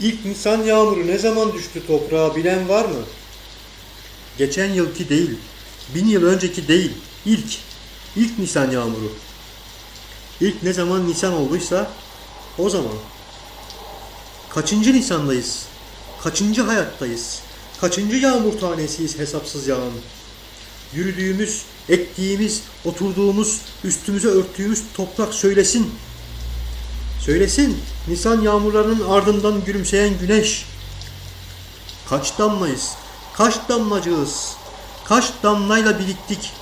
İlk Nisan yağmuru ne zaman düştü toprağa bilen var mı? Geçen yılki değil, bin yıl önceki değil, ilk, ilk Nisan yağmuru. İlk ne zaman Nisan olduysa o zaman. Kaçıncı Nisan'dayız? Kaçıncı hayattayız? Kaçıncı yağmur tanesiyiz hesapsız yağan? Yürüdüğümüz, ektiğimiz, oturduğumuz, üstümüze örttüğümüz toprak söylesin. Söylesin Nisan yağmurlarının ardından gülümseyen güneş. Kaç damlayız? Kaç damlacığız? Kaç damlayla biriktik?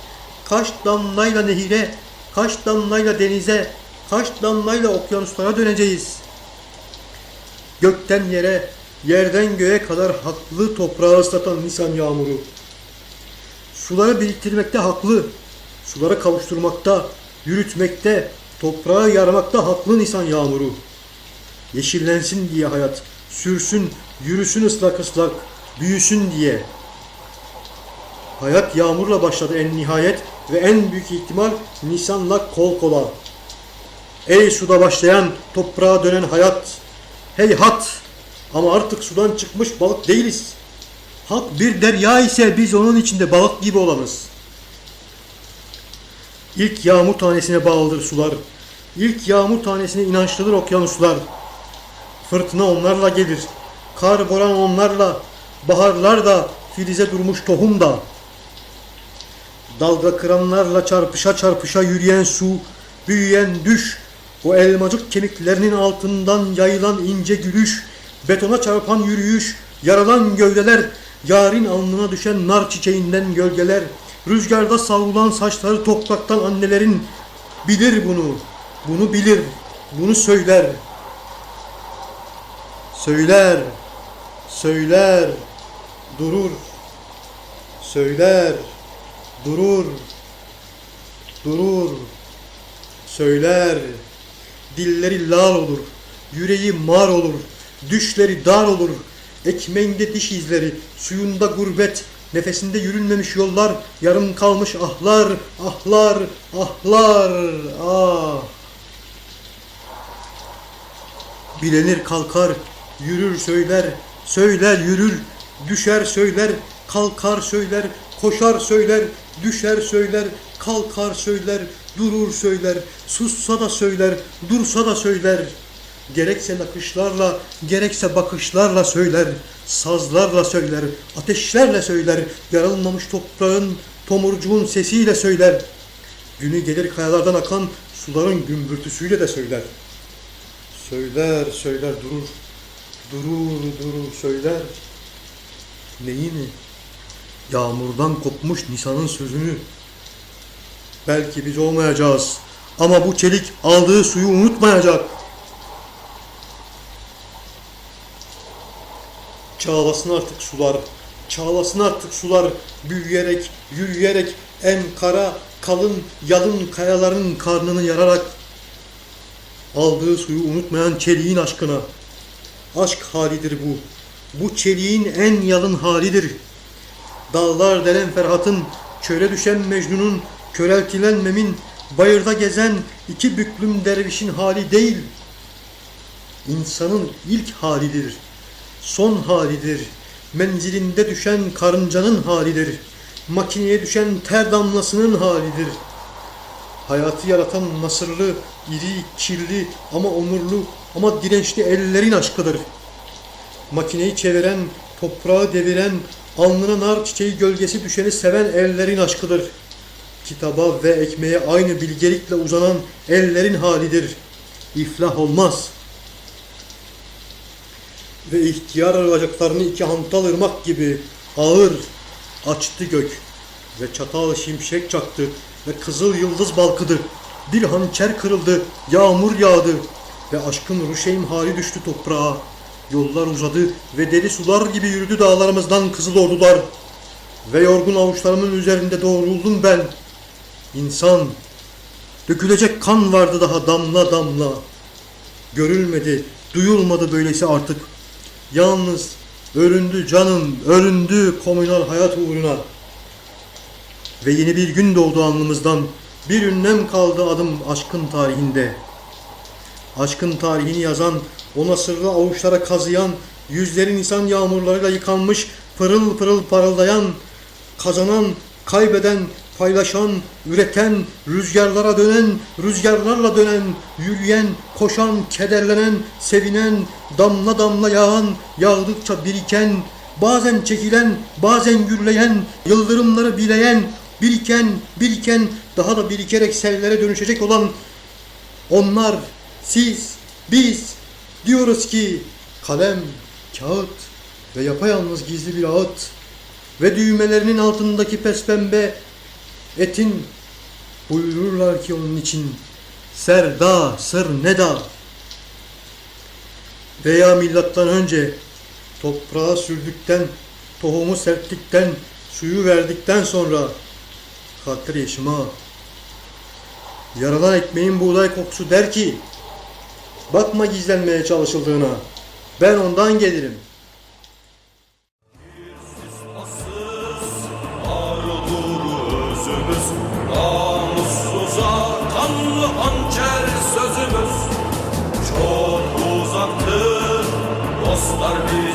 Kaç damlayla nehire? Kaç damlayla denize? Kaç damlayla okyanuslara döneceğiz? Gökten yere, yerden göğe kadar haklı toprağı ıslatan Nisan yağmuru. Suları biriktirmekte haklı, sulara kavuşturmakta, yürütmekte, toprağı yarmakta haklı Nisan yağmuru. Yeşillensin diye hayat, sürsün, yürüsün ıslak ıslak, büyüsün diye. Hayat yağmurla başladı en nihayet ve en büyük ihtimal Nisan'la kol kola. Ey suda başlayan, toprağa dönen hayat, hey hat! Ama artık sudan çıkmış balık değiliz. Hak bir derya ise biz onun içinde balık gibi olamız. İlk yağmur tanesine bağlıdır sular. İlk yağmur tanesine inançlıdır okyanuslar. Fırtına onlarla gelir. Kar boran onlarla. Baharlar da filize durmuş tohum da. Dalga kıranlarla çarpışa çarpışa yürüyen su, büyüyen düş, o elmacık kemiklerinin altından yayılan ince gülüş, betona çarpan yürüyüş, yaralan gövdeler, yarın alnına düşen nar çiçeğinden gölgeler, rüzgarda savrulan saçları topraktan annelerin bilir bunu, bunu bilir, bunu söyler. Söyler, söyler, durur, söyler, durur, durur, söyler. Dilleri lal olur, yüreği mar olur, düşleri dar olur. Ekmeğinde diş izleri, suyunda gurbet, nefesinde yürünmemiş yollar, yarım kalmış ahlar, ahlar, ahlar, ah. Bilenir kalkar, yürür söyler, söyler yürür, düşer söyler, kalkar söyler, koşar söyler, düşer söyler, kalkar söyler, durur söyler, sussa da söyler, dursa da söyler. Gerekse nakışlarla, gerekse bakışlarla söyler, sazlarla söyler, ateşlerle söyler, yarılmamış toprağın, tomurcuğun sesiyle söyler. Günü gelir kayalardan akan suların gümbürtüsüyle de söyler. Söyler, söyler, durur. Durur, durur, söyler. Neyini? Yağmurdan kopmuş Nisan'ın sözünü. Belki biz olmayacağız. Ama bu çelik aldığı suyu unutmayacak. Çağlasın artık sular. Çağlasın artık sular. Büyüyerek, yürüyerek en kara, kalın, yalın kayaların karnını yararak aldığı suyu unutmayan çeliğin aşkına. Aşk halidir bu. Bu çeliğin en yalın halidir. Dağlar delen Ferhat'ın, çöle düşen Mecnun'un, köreltilen Mem'in, bayırda gezen iki büklüm dervişin hali değil. İnsanın ilk halidir. Son halidir. Menzilinde düşen karıncanın halidir. Makineye düşen ter damlasının halidir. Hayatı yaratan nasırlı, iri, kirli ama onurlu ama dirençli ellerin aşkıdır. Makineyi çeviren, toprağı deviren, alnına nar çiçeği gölgesi düşeni seven ellerin aşkıdır. Kitaba ve ekmeğe aynı bilgelikle uzanan ellerin halidir. İflah olmaz. Ve ihtiyar aracaklarını iki hantal ırmak gibi ağır açtı gök ve çatal şimşek çaktı ve kızıl yıldız balkıdı. Bir hançer kırıldı, yağmur yağdı ve aşkın ruşeym hali düştü toprağa. Yollar uzadı ve deli sular gibi yürüdü dağlarımızdan kızıl ordular. Ve yorgun avuçlarımın üzerinde doğruldum ben. İnsan, dökülecek kan vardı daha damla damla. Görülmedi, duyulmadı böylesi artık. Yalnız öründü canım, öründü komünal hayat uğruna. Ve yeni bir gün doğdu alnımızdan. Bir ünlem kaldı adım aşkın tarihinde. aşkın tarihini yazan, ona sırrı avuçlara kazıyan, yüzlerin insan yağmurlarıyla yıkanmış, pırıl pırıl parıldayan, kazanan, kaybeden, paylaşan, üreten, rüzgarlara dönen, rüzgarlarla dönen, yürüyen, koşan, kederlenen, sevinen, damla damla yağan, yağdıkça biriken, bazen çekilen, bazen gürleyen, yıldırımları bileyen, biriken, biriken, daha da birikerek sellere dönüşecek olan onlar, siz, biz diyoruz ki kalem, kağıt ve yapayalnız gizli bir ağıt ve düğmelerinin altındaki pespembe etin buyururlar ki onun için serda, sır neda veya milattan önce toprağa sürdükten, tohumu serptikten, suyu verdikten sonra hatır yaşıma yaralan ekmeğin buğday kokusu der ki bakma gizlenmeye çalışıldığına ben ondan gelirim. Dostlar yol